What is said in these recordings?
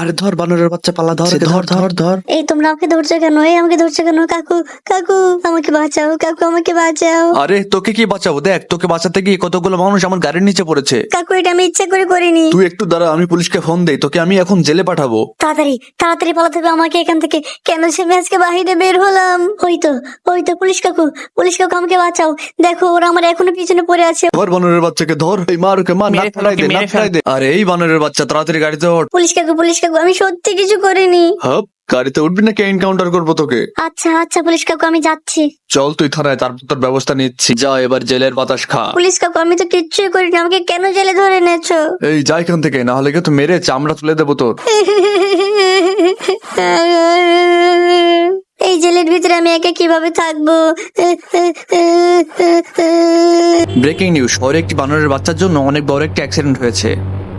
আরে ধর বানরের বাচ্চা পালা ধর ধর ধর ধর। এই তোমরা আমাকে ধরছো কেন? এই আমাকে ধরছো কেন? কাকু কাকু আমাকে বাঁচাও কাকু আমাকে বাঁচাও। আরে তোকে কি বাঁচাবো? দেখ তোকে বাঁচাতে গিয়ে কতগুলো মানুষ আমার গাড়ির নিচে পড়েছে। কাকু এটা আমি ইচ্ছা করে করিনি। তুই একটু দাঁড়া আমি পুলিশকে ফোন দেই তোকে আমি এখন জেলে পাঠাবো। তাড়াতাড়ি তাড়াতাড়ি পালাতে হবে আমাকে এখান থেকে। কেন সে আমি আজকে বাহিরে বের হলাম? ওই তো ওই তো পুলিশ কাকু পুলিশ কাকু আমাকে বাঁচাও। দেখো ওরা আমার এখনও পিছনে পড়ে আছে। ধর বানরের বাচ্চাকে ধর। এই মার ওকে মার নাক ফেলাই দে নাক ফেলাই দে। আরে এই বানরের বাচ্চা তাড়াতাড়ি গাড়িতে ওঠ। পুলিশ কাকু পুলিশ কাকু আমি সত্যি কিছু করিনি। হাপ গাড়িতে উঠবি নাকি এনকাউন্টার করব তোকে? আচ্ছা আচ্ছা পুলিশ কাকু আমি যাচ্ছি। চল তুই থানায় তারপর তোর ব্যবস্থা নিচ্ছি। যা এবার জেলের বাতাস খা। পুলিশ কাকু আমি তো কিচ্ছুই করিনি আমাকে কেন জেলে ধরে এনেছো? এই যা এখান থেকে না হলে কিন্তু মেরে চামড়া তুলে দেবো তোর। এই জেলের ভিতরে আমি একা কীভাবে থাকব? ব্রেকিং নিউজ শহরে একটি বানরের বাচ্চার জন্য অনেক বড় একটি অ্যাক্সিডেন্ট হয়েছে।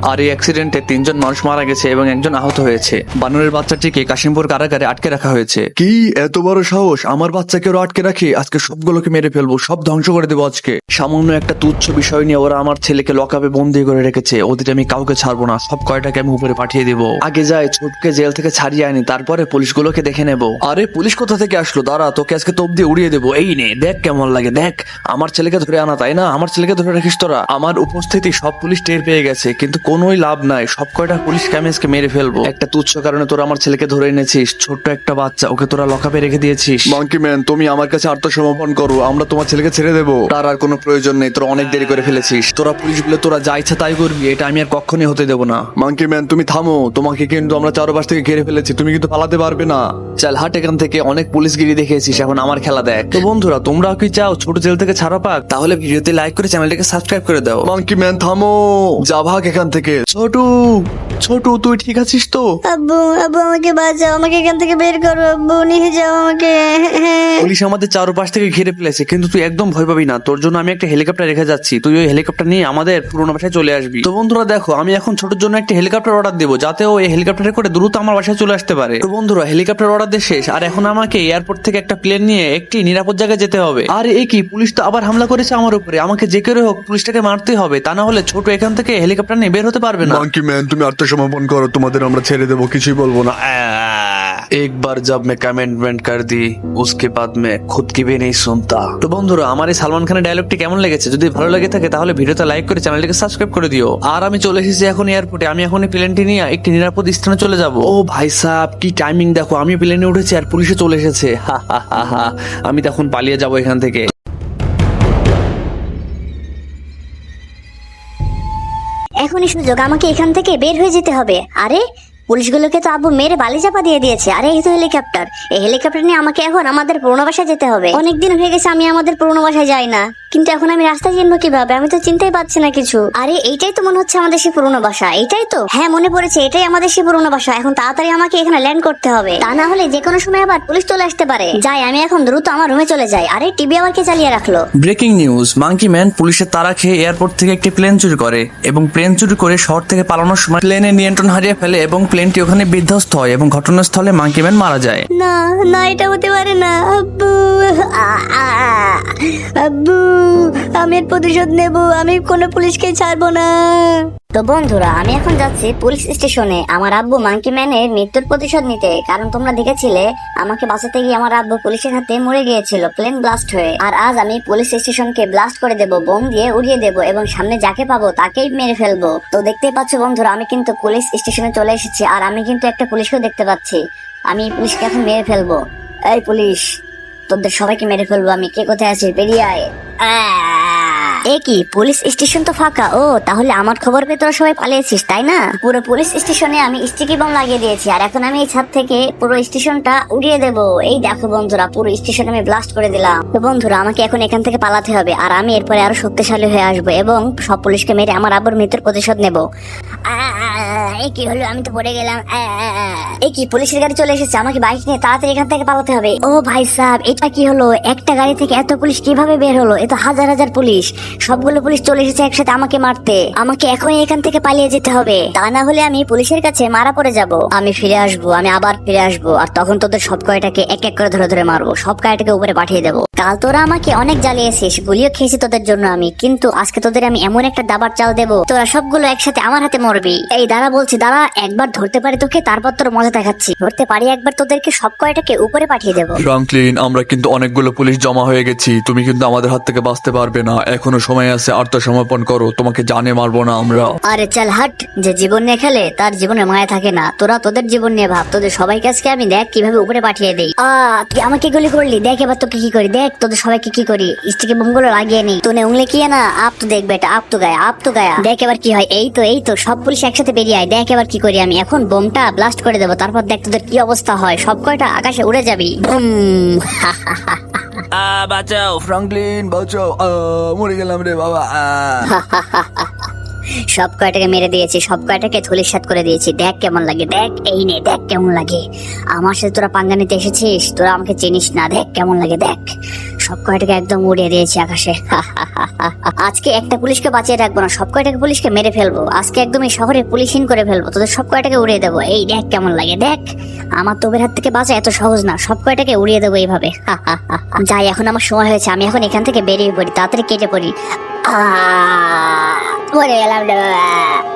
আর এই অ্যাক্সিডেন্টে তিনজন মানুষ মারা গেছে এবং একজন আহত হয়েছে। বানরের বাচ্চাটিকে কাশিমপুর কারাগারে আটকে রাখা হয়েছে। কি এত বড় সাহস? আমার বাচ্চাকে ওরা আটকে রাখি? আজকে সবগুলোকে মেরে ফেলব, সব ধ্বংস করে দেবো আজকে। সামান্য একটা তুচ্ছ বিষয় নিয়ে ওরা আমার ছেলেকে লকাপে বন্দি করে রেখেছে। ওদের আমি কাউকে ছাড়বো না, সব কয়টাকে আমি উপরে পাঠিয়ে দেবো। আগে যাই, ছোটকে জেল থেকে ছাড়িয়ে আনি, তারপরে পুলিশগুলোকে দেখে নেব। আরে, পুলিশ কোথা থেকে আসলো? দাঁড়া, তোকে আজকে তোপ দিয়ে উড়িয়ে দেবো। এই নে, দেখ কেমন লাগে, দেখ। আমার ছেলেকে ধরে আনা, তাই না? আমার ছেলেকে ধরে রাখিস তোরা? আমার উপস্থিতি সব পুলিশ টের পেয়ে গেছে, কিন্তু কোনোই লাভ নাই। সব কয়টা পুলিশ ক্যামেজকে মেরে ফেলব। একটা তুচ্ছ কারণে তোরা আমার ছেলেকে ধরে এনেছিস। ছোট্ট একটা বাচ্চা ওকে তোরা লকাপে রেখে দিয়েছিস। মাঙ্কি ম্যান তুমি আমার কাছে আত্মসমর্পণ করো। আমরা তোমার ছেলেকে ছেড়ে দেবো। তার আর কোনো প্রয়োজন নেই। তোরা অনেক দেরি করে ফেলেছিস। তোরা পুলিশ বলে তোরা যা ইচ্ছা তাই করবি। এটা আমি আর কখনই হতে দেবো না। মাঙ্কি ম্যান তুমি থামো। তোমাকে কিন্তু আমরা চারপাশ থেকে ঘিরে ফেলেছি। তুমি কিন্তু পালাতে পারবে না। চাল হাট এখান থেকে অনেক পুলিশগিরি দেখেছিস এখন আমার খেলা দেখ। তো বন্ধুরা তোমরাও কি চাও? ছোট জেল থেকে ছাড়া পাক? তাহলে ভিডিওতে লাইক করে চ্যানেলটাকে সাবস্ক্রাইব করে দাও। মাঙ্কি ম্যান থামো। যা ভাগ এখান থেকে। ছোট ছোট তুই ঠিক আছিস তো? আব্বু আব্বু আমাকে বাঁচাও আমাকে এখান থেকে বের করো আব্বু নিয়ে যাও আমাকে। পুলিশ আমাদের চারপাশ থেকে ঘিরে ফেলেছে কিন্তু তুই একদম ভয় পাবি না। তোর জন্য আমি একটা হেলিকপ্টার রেখে যাচ্ছি। তুই ওই হেলিকপ্টার নিয়ে আমাদের পুরোনো বাসায় চলে আসবি। তো বন্ধুরা দেখো আমি এখন ছোটোর জন্য একটা হেলিকপ্টার অর্ডার দেবো যাতে ও এই হেলিকপ্টারে করে দ্রুত আমার বাসায় চলে আসতে পারে। তো বন্ধুরা হেলিকপ্টার অর্ডার দিয়ে শেষ আর এখন আমাকে এয়ারপোর্ট থেকে একটা প্লেন নিয়ে একটি নিরাপদ জায়গায় যেতে হবে। আর এ কি পুলিশ তো আবার হামলা করেছে আমার উপরে। আমাকে যে করে হোক পুলিশটাকে মারতে হবে। তা না হলে ছোট এখান থেকে হেলিকপ্টার নিয়ে বের হতে পারবে না। মাঙ্কি ম্যান তুমি আত্মসমর্পণ করো তোমাদের আমরা ছেড়ে দেবো কিছুই বলব না। একবার জব মে কমেন্টমেন্ট কর দি উসকে বাদ মে খুদ কি ভি নেই সুনতা তো বন্ধুরা আমার এই সালমান খানের ডায়লগটি কেমন লেগেছে? যদি ভালো লাগে থাকে তাহলে ভিডিওটা লাইক করে চ্যানেলটিকে সাবস্ক্রাইব করে দিও। আর আমি চলে এসেছি এখন এয়ারপোর্টে আমি এখন প্লেনটি নিয়ে একটি নিরাপদ স্থানে চলে যাব। ও ভাই সাহ কি টাইমিং দেখো আমি প্লেনে উঠেছি আর পুলিশে চলে এসেছে। হা হা হা হা আমি তখন পালিয়ে যাব এখান থেকে। এখনই সুযোগ, আমাকে এখান থেকে বের হয়ে যেতে হবে। আরে, পুলিশগুলোকে তো আব্বু মেরে বালি চাপা দিয়ে দিয়েছে। আরে, এই তো হেলিকপ্টার। এই হেলিকপ্টার নিয়ে আমাকে এখন আমাদের পুরোনো বাসায় যেতে হবে। অনেকদিন হয়ে গেছে আমি আমাদের পুরোনো বাসায় যাই না। কিন্তু এখন আমি রাস্তায় চিনবো কীভাবে? আমি তো চিনতেই পারছি না কিছু। আরে এইটাই তো মনে হচ্ছে আমাদের সেই পুরোনো বাসা। এটাই তো? হ্যাঁ মনে পড়েছে এটাই আমাদের সেই পুরোনো বাসা। এখন তাড়াতাড়ি আমাকে এখানে ল্যান্ড করতে হবে। তা না হলে যে কোনো সময় আবার পুলিশ চলে আসতে পারে। যাই আমি এখন দ্রুত আমার রুমে চলে যাই। আরে টিভি আবার কে চালিয়ে রাখল? ব্রেকিং নিউজ মাঙ্কি ম্যান পুলিশের তারা খেয়ে এয়ারপোর্ট থেকে একটি প্লেন চুরি করে এবং প্লেন চুরি করে শহর থেকে পালানোর সময় প্লেনের নিয়ন্ত্রণ হারিয়ে ফেলে এবং প্লেনটি ওখানে বিধ্বস্ত হয় এবং ঘটনাস্থলে মাঙ্কি ম্যান মারা যায়। না না এটা হতে পারে না। আব্বু আব্বু। আমি এর প্রতিশোধ নেব, আমি কোনো পুলিশকে ছাড়বো না। তো বন্ধুরা, আমি এখন যাচ্ছি পুলিশ স্টেশনে। আমার আব্বু মাঙ্কি ম্যানের মৃত্যুর প্রতিশোধ নিতে। কারণ তোমরা দেখেছিলে, আমাকে বাঁচাতে গিয়ে আমার আব্বু পুলিশের হাতে মরে গিয়েছিল, প্লেন ব্লাস্ট হয়ে। আর আজ আমি পুলিশ স্টেশনকে ব্লাস্ট করে দেব, বোম দিয়ে উড়িয়ে দেব এবং সামনে যাকে পাবো তাকেই মেরে ফেলব। তো দেখতেই পাচ্ছ বন্ধুরা, আমি কিন্তু পুলিশ স্টেশনে চলে এসেছি আর আমি কিন্তু একটা পুলিশকেও দেখতে পাচ্ছি। আমি পুলিশকে এখন মেরে ফেলব। এই পুলিশ, তোদের সবাইকে মেরে ফেলব আমি। কে কোথায় আছি বেরিয়ে আয়। Ah. এ কি, পুলিশ স্টেশন তো ফাঁকা? ও, তাহলে আমার খবর পেয়ে তোরা সবাই পালিয়েছিস, তাই না? পুরো পুলিশ স্টেশনে আমি স্টিকি বম লাগিয়ে দিয়েছি, আর এখন আমি এই ছাদ থেকে পুরো স্টেশনটা উড়িয়ে দেব। এই দেখো বন্ধুরা, পুরো স্টেশন আমি ব্লাস্ট করে দিলাম। তো বন্ধুরা, আমাকে এখন এখান থেকে পালাতে হবে, আর আমি এরপরে আরও শক্তিশালী হয়ে আসব এবং সব পুলিশকে মেরে আমার আবার মৃত্যুর প্রতিশোধ নেব। কি হলো? আমি তো পড়ে গেলাম। এই কি, পুলিশের গাড়ি চলে এসেছে? আমাকে বাইক নিয়ে তাড়াতাড়ি এখান থেকে পালাতে হবে। ও ভাই সাহেব, এটা কি হলো? একটা গাড়ি থেকে এত পুলিশ কীভাবে বের হলো? এ হাজার হাজার পুলিশ। সবগুলো পুলিশ চলে এসেছে একসাথে আমাকে মারতে। আমাকে এখনই এখান থেকে পালিয়ে যেতে হবে। তা না হলে আমি পুলিশের কাছে মারা পড়ে যাব। আমি ফিরে আসব, আমি আবার ফিরে আসব, আর তখন তোদের সব কয়টাকে এক এক করে ধরে ধরে মারবো। সব কয়টাকে উপরে পাঠিয়ে দেবো। কাল তোরা আমাকে অনেক জ্বালিয়েছিস গুলিও খেয়েছি তোদের জন্য আমি। কিন্তু আজকে তোদের আমি এমন একটা দাবার চাল দেবো তোরা সবগুলো একসাথে আমার হাতে মরবি। এই দাঁড়া বলছি দাঁড়া একবার ধরতে পারি তোকে তারপর তোর মজা দেখাচ্ছি। ধরতে পারি একবার তোদেরকে সব কয়টাকে উপরে পাঠিয়ে দেবো। ফ্রাঙ্কলিন আমরা কিন্তু অনেকগুলো পুলিশ জমা হয়ে গেছি তুমি কিন্তু আমাদের হাত থেকে বাঁচতে পারবে না। এখনও সময় আছে আত্মসমর্পণ করো তোমাকে জানে মারবো না আমরা। আরে চল হাট যে জীবন নিয়ে খেলে তার জীবনে মায়া থাকে না। তোরা তোদের জীবন নিয়ে ভাব তোদের সবাই আজকে আমি দেখ কীভাবে উপরে পাঠিয়ে দেই। আ তুই আমাকে গুলি করলি দেখ এবার তোকে কি করি দেখ। তোদের সবাইকে কি করি? স্টিকে বোমগুলো লাগিয়ে নি। তোনে উংলে কি না আপ তো দেখবে এটা আপ তো গায়া আপ তো গায়া। দেখ এবার কি হয় এই তো এই তো সব পুলিশ একসাথে বেরিয়ে আয়। দেখ এবার কি করি আমি। এখন বোমটা ব্লাস্ট করে দেবো। তারপর দেখ তোদের কি অবস্থা হয়। সব কয়টা আকাশে উড়ে যাবি। বুম বাঁচাও ফ্রাঙ্কলিন বাঁচাও। মরে গেলাম রে বাবা। সব কয়টাকে মেরে দিয়েছি, সব কয়টাকে ধুলিসাত করে দিয়েছি। দেখ কেমন লাগে, দেখ এই নে, দেখ কেমন লাগে। আমার সাথে তোরা পাঙ্গা নিতে এসেছিস, তোরা আমাকে চিনিস না, দেখ কেমন লাগে, দেখ। সব কয়টাকে একদম উড়িয়ে দিয়েছি আকাশে। আজকে একটা পুলিশকে বাঁচিয়ে রাখব না, সব কয়টাকে পুলিশকে মেরে ফেলব। আজকে একদম এই শহরে পুলিশহীন করে ফেলব, তোদের সব কয়টাকে উড়িয়ে দেবো। এই দেখ কেমন লাগে, দেখ। আমার তোবের হাত থেকে বাঁচা এত সহজ না, সব কয়টাকে উড়িয়ে দেবো এইভাবে। যাই, এখন আমার সময় হয়েছে, আমি এখন এখান থেকে বেরিয়ে পড়ি, তাড়াতাড়ি কেটে পড়ি। আহ! মরে গেলাম রে বাবা।